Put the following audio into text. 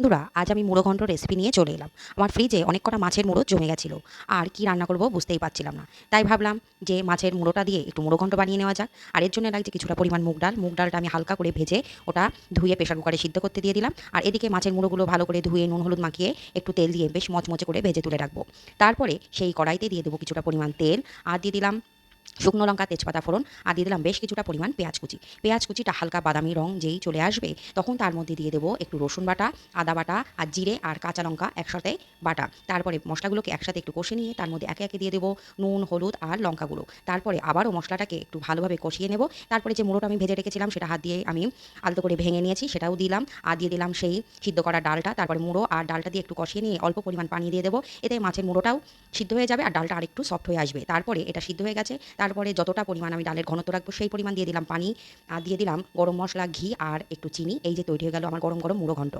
বন্ধুরা, আজ আমি মুড়ো ঘন্ট রেসিপি নিয়ে চলে এলাম। আমার ফ্রিজে অনেক কটা মাছের মুড়ো জমে গেছিল। আর কি রান্না করব বুঝতেই পারছিলাম না। তাই ভাবলাম যে মাছের মুড়োটা দিয়ে একটু মুড়ো ঘন্ট বানিয়ে নেওয়া যাক। আর এর জন্য লাগছে কিছুটা পরিমাণ মুগ ডাল। মুগ ডালটা আমি হালকা করে ভেজে ওটা ধুয়ে প্রেশার কুকারে সিদ্ধ করতে দিয়ে দিলাম। আর এদিকে মাছের মুড়োগুলো ভালো করে ধুয়ে নুন, হলুদ মাখিয়ে একটু তেল দিয়ে বেশ মচমচে করে ভেজে তুলে রাখব। তারপরে সেই কড়াইতে দিয়ে দেবো কিছুটা পরিমাণ তেল। আর দিয়ে দিলাম শুকনো লঙ্কা, তেজপাতা, ফোড়ন আর দিয়ে দিলাম বেশ কিছুটা পরিমাণ পেঁয়াজ কুচি। পেঁয়াজ কুচিটা হালকা বাদামি রং যেই চলে আসবে, তখন তার মধ্যে দিয়ে দেবো একটু রসুন বাটা, আদা বাটা আর জিরে আর কাঁচা লঙ্কা একসাথে বাটা। তারপরে মশলাগুলোকে একসাথে একটু কষে নিয়ে তার মধ্যে একে একে দিয়ে দেবো নুন, হলুদ আর লঙ্কা গুঁড়ো। তারপরে আবারও মশলাটাকে একটু ভালোভাবে কষিয়ে নেব। তারপরে যে মুড়োটা আমি ভেজে রেখেছিলাম সেটা হাত দিয়ে আমি আলতো করে ভেঙে নিয়েছি, সেটাও দিলাম আর দিয়ে দিলাম সেই সিদ্ধ করা ডালটা। তারপরে মুড়ো আর ডালটা দিয়ে একটু কষিয়ে নিয়ে অল্প পরিমাণ পানি দিয়ে দেবো। এতে মাছের মুড়োটাও সিদ্ধ হয়ে যাবে আর ডালটা আরেকটু সফট হয়ে আসবে। তারপরে এটা সিদ্ধ হয়ে গেছে। তারপরে যতটা পরিমাণ আমি ডালের ঘনত্ব রাখব, সেই পরিমাণ দিয়ে দিলাম পানি, আর দিয়ে দিলাম গরম মশলা, ঘি আর একটু চিনি। এই যে তৈরি হয়ে গেল আমার গরম গরম মুড়ো ঘন্ট